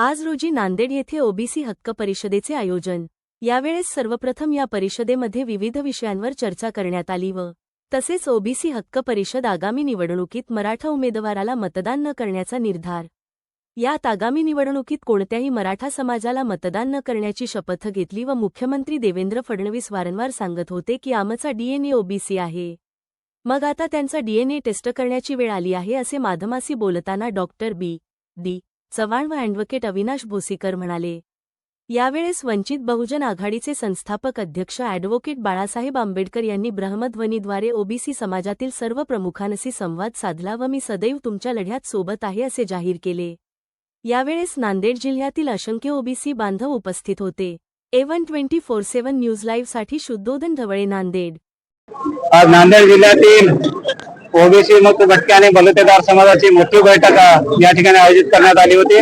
आज रोजी नांदेड येथे ओबीसी हक्क परिषदेचे आयोजन. यावेळेस सर्वप्रथम या परिषदेमध्ये विविध विषयांवर चर्चा करण्यात आली व तसेच ओबीसी हक्क परिषद आगामी निवडणुकीत मराठा उमेदवाराला मतदान न करण्याचा निर्धार. यात आगामी निवडणुकीत कोणत्याही मराठा समाजाला मतदान न करण्याची शपथ घेतली व मुख्यमंत्री देवेंद्र फडणवीस वारंवार सांगत होते की आमचा डीएनए ओबीसी आहे. मग आता त्यांचा डीएनए टेस्ट करण्याची वेळ आली आहे असे माधमासी बोलताना डॉक्टर बी. डी. चव्हाण व अॅडव्होकेट अविनाश भोसीकर म्हणाले. यावेळेस वंचित बहुजन आघाडीचे संस्थापक अध्यक्ष अॅडव्होकेट बाळासाहेब आंबेडकर यांनी ब्रह्मध्वनीद्वारे ओबीसी समाजातील सर्व प्रमुखांशी संवाद साधला व मी सदैव तुमच्या लढ्यात सोबत आहे असे जाहीर केले. यावेळेस नांदेड जिल्ह्यातील असंख्य ओबीसी बांधव उपस्थित होते. A one twenty four seven news लाईव्हसाठी Shuddhodan Dhavale Nanded. Nanded जिल्ह्यातील ओबीसी मुक्त घटके आणि बलुतेदार समाजाची मोठी बैठक या ठिकाणी आयोजित करण्यात आली होती.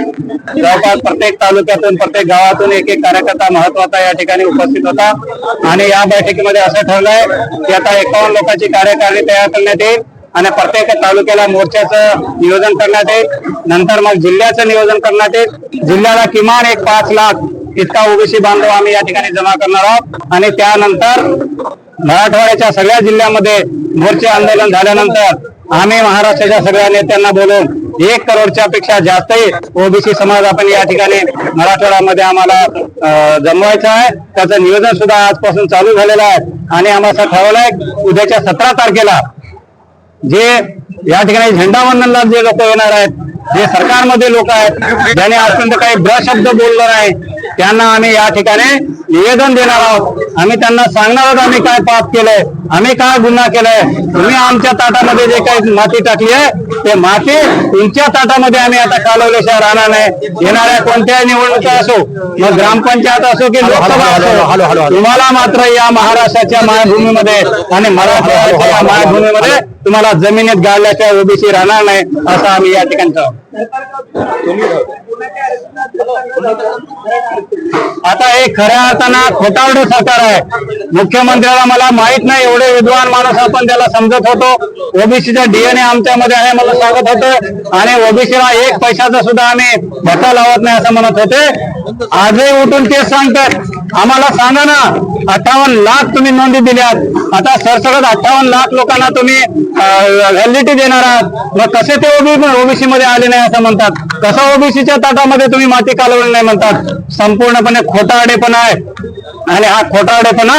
जवळपास प्रत्येक तालुक्यातून प्रत्येक गावातून एक एक कार्यकर्ता महत्त्वाचा या ठिकाणी उपस्थित होता. आणि या बैठकीमध्ये असं ठरलंय की आता एकावन्न लोकांची कार्यकारिणी तयार करण्यात येईल आणि प्रत्येक तालुक्याला मोर्चाचं नियोजन करण्यात येईल. नंतर मग जिल्ह्याचं नियोजन करण्यात येईल. जिल्ह्याला किमान एक पाच लाख इतका ओबीसी बांधव आम्ही या ठिकाणी जमा करणार आहोत. आणि त्यानंतर मराठवाड्याच्या सगळ्या जिल्ह्यामध्ये मोर्चे आंदोलन झाल्यानंतर आम्ही महाराष्ट्राच्या सगळ्या नेत्यांना बोलून एक करोडच्या पेक्षा जास्तही ओबीसी समाज आपण या ठिकाणी मराठवाड्यामध्ये आम्हाला जमवायचं आहे. त्याचं नियोजन सुद्धा आजपासून चालू झालेलं आहे. आणि आम्हाला असं आहे उद्याच्या सतरा तारखेला जे या ठिकाणी झेंडावंदनला जे लोक येणार आहेत जे सरकारमध्ये लोक आहेत ज्याने आजपर्यंत काही ब्रशब्द बोललो नाही त्यांना आम्ही या ठिकाणी निवेदन देणार आहोत. आम्ही त्यांना सांगणार आहोत आम्ही काय पाप केलंय आम्ही काय गुन्हा केलाय. तुम्ही आमच्या ताटामध्ये जे काही माती टाकली आहे ते माती तुमच्या ताटामध्ये आम्ही आता कालवल्याशिवाय राहणार नाही. येणाऱ्या कोणत्याही निवडणुका असो मग ग्रामपंचायत असो की लोकसभा असो तुम्हाला मात्र या महाराष्ट्राच्या मायभूमीमध्ये आणि मराठवाड्याच्या या मायभूमीमध्ये तुम्हाला जमिनीत गाळल्याशिवाय ओबीसी राहणार नाही असं आम्ही या ठिकाणी सांगतो. आता हे खऱ्या अर्थानं खोटारडं सरकार आहे. मुख्यमंत्र्याला मला माहीत नाही एवढे विद्वान माणूस आपण त्याला समजत होतो. ओबीसीचा डीएनए आमच्यामध्ये आहे मला सांगत होतं. आणि ओबीसीला एक पैशाचा सुद्धा आम्ही भत्ता लावत नाही असं म्हणत होते. आजही उठून तेच सांगतात. आम्हाला सांगा ना अठ्ठावन्न लाख तुम्ही नोंदी दिल्यात. आता सरसकट अठ्ठावन्न लाख लोकांना तुम्ही व्हॅलिडिटी देणार आहात. मग कसे ते ओबी ओबीसी मध्ये आले नाही असं म्हणतात? कसं ओबीसीच्या ताटामध्ये तुम्ही माती कालवली नाही म्हणतात? संपूर्णपणे खोटारडेपणा आहे. आणि हा खोटारडेपणा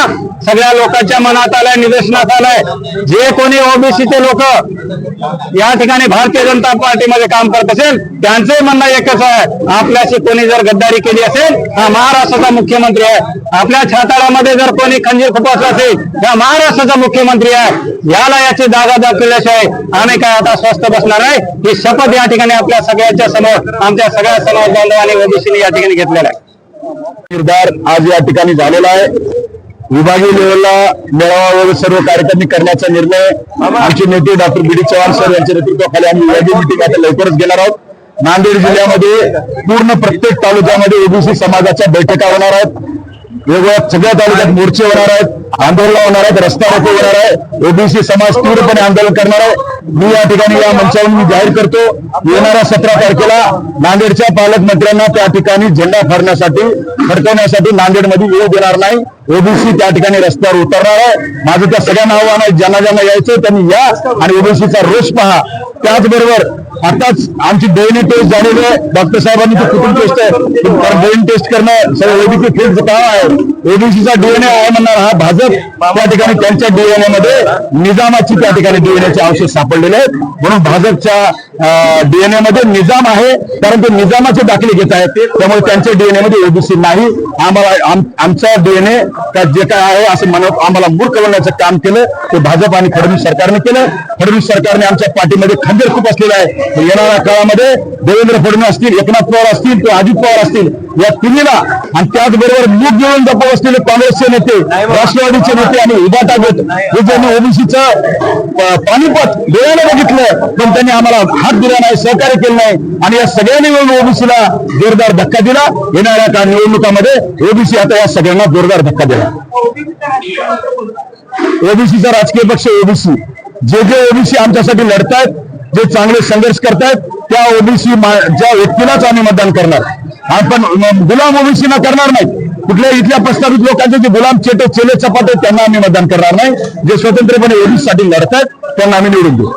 सगळ्या लोकांच्या मनात आलाय निदर्शनात आलाय. जे कोणी ओबीसीचे लोक या ठिकाणी भारतीय जनता पार्टीमध्ये काम करत असेल त्यांचंही म्हणणं एकच आहे आपल्याशी कोणी जर गद्दारी केली असेल हा महाराष्ट्राचा मुख्यमंत्री आहे. आपल्या छाताळामध्ये जर कोणी खंजीर खुपसला असेल हा महाराष्ट्राचा मुख्यमंत्री आहे. याला याची जागा दाखवल्याशिवाय आम्ही काय आता स्वस्थ बसणार आहे? ही शपथ या ठिकाणी आपल्या सगळ्यांच्या समोर आमच्या सगळ्या समाज बांधवांनी ओबीसीने या ठिकाणी घेतलेला आहे. निर्धार आज या ठिकाणी झालेला आहे. विभागीय लेवलला मेळावा व सर्व कार्यक्रम करण्याचा निर्णय आमचे नेते doctor B D Chavan sir यांच्या नेतृत्वाखाली आम्ही विभागीय मिटिंग आता लवकरच घेणार आहोत. नांदेड जिल्ह्यामध्ये पूर्ण प्रत्येक तालुक्यामध्ये ओबीसी समाजाच्या बैठका होणार आहेत. वेगवेगळ्या सगळ्या तालुक्यात मोर्चे होणार आहेत आंदोलन होणार आहेत रस्ता रोको होणार आहे ओबीसी समाज तीव्रपणे आंदोलन करणार आहे. मी या ठिकाणी या मंचावरून मी जाहीर करतो येणाऱ्या सतरा तारखेला नांदेडच्या पालकमंत्र्यांना त्या ठिकाणी झेंडा फडण्यासाठी फडकवण्यासाठी नांदेडमध्ये वेळ देणार नाही. ओबीसी त्या ठिकाणी रस्त्यावर उतरणार आहे. माझं त्या सगळ्यांना आव्हान आहे ज्यांना ज्यांना यायचं त्यांनी या आणि ओबीसीचा रोष पहा. त्याचबरोबर आताच आमची डीएनए टेस्ट झालेली आहे. डॉक्टर साहेबांनी ती कुठून टेस्ट आहे. कारण डीएनए टेस्ट करणं सगळं एबीसी फील्डचं काम आहे. एबीसीचा डीएनए आहे म्हणणार हा भाजप. त्या ठिकाणी त्यांच्या डीएनए मध्ये निजामाची त्या ठिकाणी डीएनए चे अवशेष सापडलेले आहेत. म्हणून भाजपच्या डीएनए मध्ये निजाम आहे. कारण ते निजामाचे दाखले घेत आहेत. त्यामुळे त्यांच्या डीएनए मध्ये ओबीसी नाही. आम्हाला आमचा डीएनए जे काय आहे असं म्हणत आम्हाला मूर्ख बनवण्याचं काम केलं. ते भाजप आणि फडणवीस सरकारने केलं. फडणवीस सरकारने आमच्या पाठीमध्ये खंजर खूप असलेला आहे. येणाऱ्या काळामध्ये देवेंद्र फडणवीस असतील एकनाथ पवार असतील किंवा अजित पवार असतील या तिन्हीला आणि त्याचबरोबर मूग घेऊन गप्प असलेले काँग्रेसचे नेते राष्ट्रवादीचे नेते आणि उभाटा गट हे ज्यांनी ओबीसीचं पाणीपत डोळ्याने बघितलं पण त्यांनी आम्हाला हात दिला नाही सहकार्य केलं नाही. आणि या सगळ्यांनी मिळून ओबीसीला जोरदार धक्का दिला. येणाऱ्या काळ निवडणुकामध्ये ओबीसी आता या सगळ्यांना जोरदार धक्का दिला. ओबीसीचा राजकीय पक्ष ओबीसी. जे जे ओबीसी आमच्यासाठी लढतायत जे चांगले संघर्ष करतायत त्या ओबीसी ज्या व्यक्तीलाच आम्ही मतदान करणार. आपण गुलाम ओबीसीना करणार नाही. कुठल्या इथल्या प्रस्तावित लोकांचे जे गुलाम चेटे चेले चपाटे त्यांना आम्ही मतदान करणार नाही. जे स्वतंत्रपणे ओबीसीसाठी लढत आहेत त्यांना आम्ही निवडून देऊ.